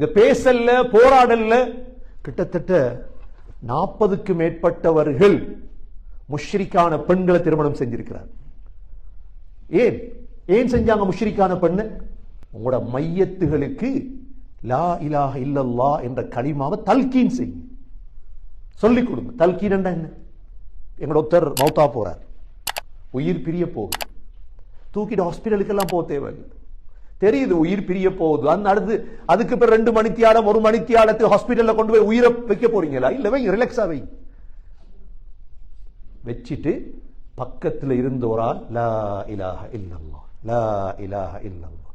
இத பேசல்ல போராடல்ல கிட்டத்தட்ட நாற்பதுக்கு மேற்பட்டவர்கள் முஷ்ரிக்கான பெண்களை திருமணம் செஞ்சிருக்கிறார். ஏன்? ஏன் செஞ்சாங்க முஷ்ரிக்கான பெண்ணு? உங்களோட மையத்துகளுக்கு லா இலாக இல்லல்லா என்ற களிமாவை தல்கீன் செய்யும் சொல்லிக் கொடுங்க. தல்கீன் என்ன? எங்களோட ஒருத்தர் மௌத்தா போறார். உயிர் பிரிய போகுது. தூக்கிட்டு ஹாஸ்பிட்டலுக்கெல்லாம் போக தேவையில்லை. தெரியுது உயிர் பிரிய போகுது. அந்த அடுத்து அதுக்கு பிறகு ரெண்டு மணித்தியாலம் ஒரு மணித்தியாலத்துக்கு ஹாஸ்பிட்டல்ல கொண்டு போய் உயிரை வைக்க போறீங்களா? இல்ல வை ரிலாக்ஸா வை. வச்சிட்டு பக்கத்துல இருந்தோரால் ஒரு ஆள் லா இலாஹ இல்லல்லா லா இலாஹ இல்லல்லா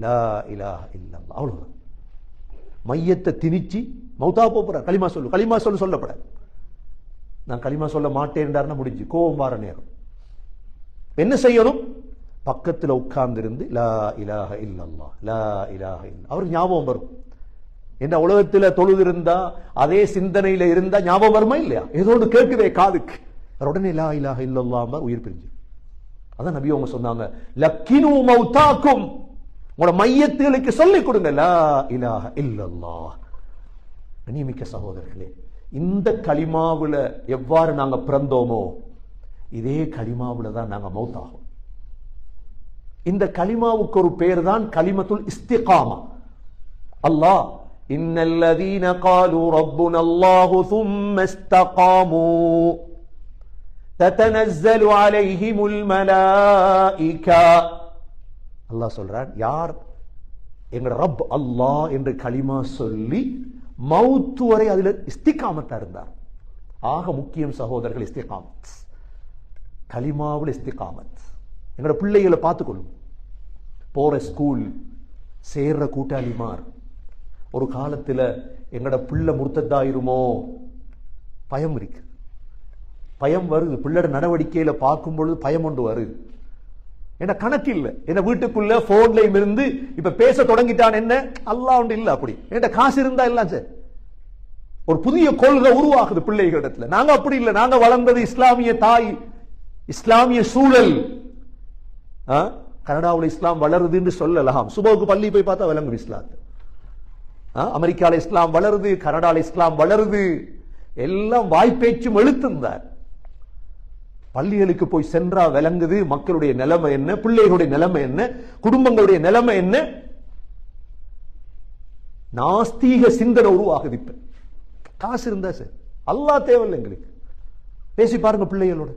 லா இலாஹ இல்லல்லா அவ்வளவுதான். மையத்தை திணிச்சு மௌத்தா போறார். களிமா சொல்லு களிமா சொல்லு சொல்லப்பட. நான் களிமா சொல்ல மாட்டேன்டாருன்னு முடிஞ்சு கோபம் வார நேரம். என்ன செய்யணும்? பக்கத்தில் உட்கார்ந்திருந்து லா இலாக இல்லல்லா லா இலாக இல்ல அவருக்கு ஞாபகம் வரும். என்ன உலகத்தில் தொழுது இருந்தா அதே சிந்தனையில இருந்தா ஞாபகம் வருமா இல்லையா? ஏதோ ஒன்று கேட்குதே காதுக்கு. உடனே லா இலாக இல்லல்லாம உயிர் பிரிஞ்சு. அதான் நபி அவங்க சொன்னாங்க லக்கினு மௌத்தாக்கும். உங்களோட மையத்துகளுக்கு சொல்லிக் கொடுங்க லா இலாக இல்லல்லா கண்ணியமிக்க சகோதரர்களே இந்த களிமாவில் எவ்வாறு நாங்கள் பிறந்தோமோ இதே களிமாவில் தான் நாங்கள் மௌத்தாகும். இந்த கலிமாவுக்கு ஒரு பேர் தான் கலிமத்துல் இஸ்திகாமா அல்லாஹ் இன்னல்லதீன காலு ரப்புன அல்லாஹு ثم استقاموا تتنزل عليهم الملائكة அல்லாஹ் சொல்றான் யார் எங்கட ரப் அல்லாஹ் என்று களிமா சொல்லி மௌத்து வரை அதுல இஸ்திகாமத்தா இருந்தார் ஆக முக்கியம் சகோதரர்கள் இஸ்திகாமத் கலிமாவில் இஸ்திகாமத் எங்களோட பிள்ளைகளை பார்த்துக்கொள்ளும் போகிற ஸ்கூல் சேர்ற கூட்டாளிமார். ஒரு காலத்தில் எங்களோட பிள்ளை முர்த்தத்தாயிருமோ? பயம் இருக்கு. பயம் வருது. பிள்ளைட நடவடிக்கையில் பார்க்கும் பொழுது பயம் ஒன்று வருது. என்ன கணக்கு இல்லை. என்ன வீட்டுக்குள்ள போன்லயும் இருந்து இப்ப பேச தொடங்கிட்டான் என்ன? அல்லா ஒன்று இல்லை அப்படி. என்கிட்ட காசு இருந்தா எல்லாம் சார் ஒரு புதிய கொள்கை உருவாகுது பிள்ளைகளிடத்துல. நாங்க அப்படி இல்லை. நாங்க வளர்ந்தது இஸ்லாமிய தாய் இஸ்லாமிய சூழல். ஆ? கனடாவில் இஸ்லாம் வளருதுன்னு சொல்லலாம். சுபோக்கு பள்ளி போய் பார்த்தா விளங்கும் இஸ்லாத்து. ஆ? அமெரிக்கால இஸ்லாம் வளருது கனடாவில் இஸ்லாம் வளருது. எல்லாம் வாய்ப்பேச்சும் எழுத்துந்தார். பள்ளிகளுக்கு போய் சென்றா விளங்குது மக்களுடைய நிலைமை என்ன பிள்ளைகளுடைய நிலைமை என்ன குடும்பங்களுடைய நிலைமை என்ன? நாஸ்தீக சிந்தனை உருவாகுது இப்ப. காசு இருந்தா சார். அல்லா தேவையில்லை எங்களுக்கு. பேசி பாருங்க பிள்ளைகளோட.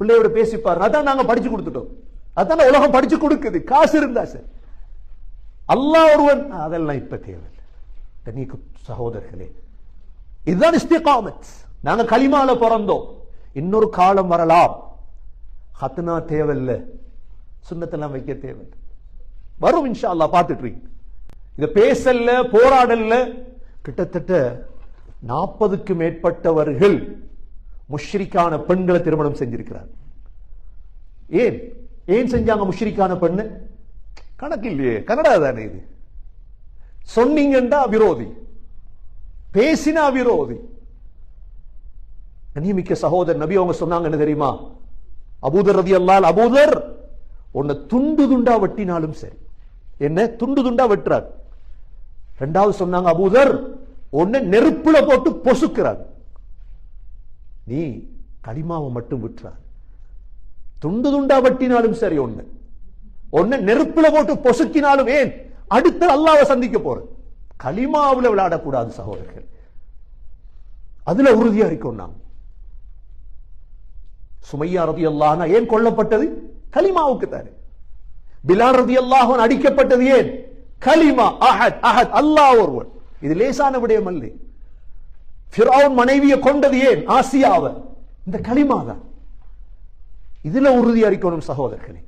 பிள்ளையோட பேசி பாருங்க. அதான் நாங்க படிச்சு கொடுத்துட்டோம். அதான் உலகம் படிச்சு கொடுக்குது. காசு இருந்தா சார். அல்லா ஒருவன் அதெல்லாம் இப்ப தேவையில்லை. கண்ணியக்கு சகோதரர்களே இதுதான் இஸ்திகாமத். நாங்க களிமால பிறந்தோம். இன்னொரு காலம் வரலாம். ஹத்னா தேவையில்லை. சுண்ணத்தெல்லாம் வைக்க தேவையில்லை. வரும் இன்ஷா அல்லாஹ் பார்த்துட்டு இதை இத பேசல்ல போராடல்ல கிட்டத்தட்ட நாற்பதுக்கு மேற்பட்டவர்கள் முஷ்ரிக்கான பெண்களை திருமணம் செஞ்சிருக்கிறார் ஏன்? ஏன் செஞ்சாங்க முஷ்ரிக்கான பெண்ணு? கணக்கு இல்லையே கனடா தானே இது? சொன்னீங்கன்னா விரோதி. பேசினா விரோதி. கண்ணியமிக்க சகோதரர் நபி அவங்க சொன்னாங்க என்ன தெரியுமா? அபூதர் ரதி அல்லால் அபூதர்! உன்னை துண்டு துண்டா வெட்டினாலும் சரி. என்ன? துண்டு துண்டா வெட்டுறார். ரெண்டாவது சொன்னாங்க அபூதர் உன்னை நெருப்புல போட்டு பொசுக்கிறார். நீ களிமாவை மட்டும் விட்டுறார் துண்டு துண்டா வெட்டினாலும் சரி ஒண்ணு. ஒண்ணு நெருப்புல போட்டு பொசுக்கினாலும் ஏன்? அடுத்து அல்லாவை சந்திக்க போற களிமாவுல விளையாடக்கூடாது சகோதரர்கள். அதுல உறுதியா இருக்கோம் நாம். சுமையா ரதி அல்லாஹ் ஏன் கொல்லப்பட்டது? கலிமாவுக்கு தாரு பிலால் ரதி அல்லாஹன் அடிக்கப்பட்டது ஏன்? கலிமா அஹத் அஹத் அல்லாஹ் ஒருவன். இது லேசான விடயம் அல்ல. ஃபிரௌன் மனைவியை கொண்டது ஏன்? ஆசியாவை. இந்த களிமா தான் இதுல உறுதியளிக்கணும் இருக்கணும் சகோதரர்களே.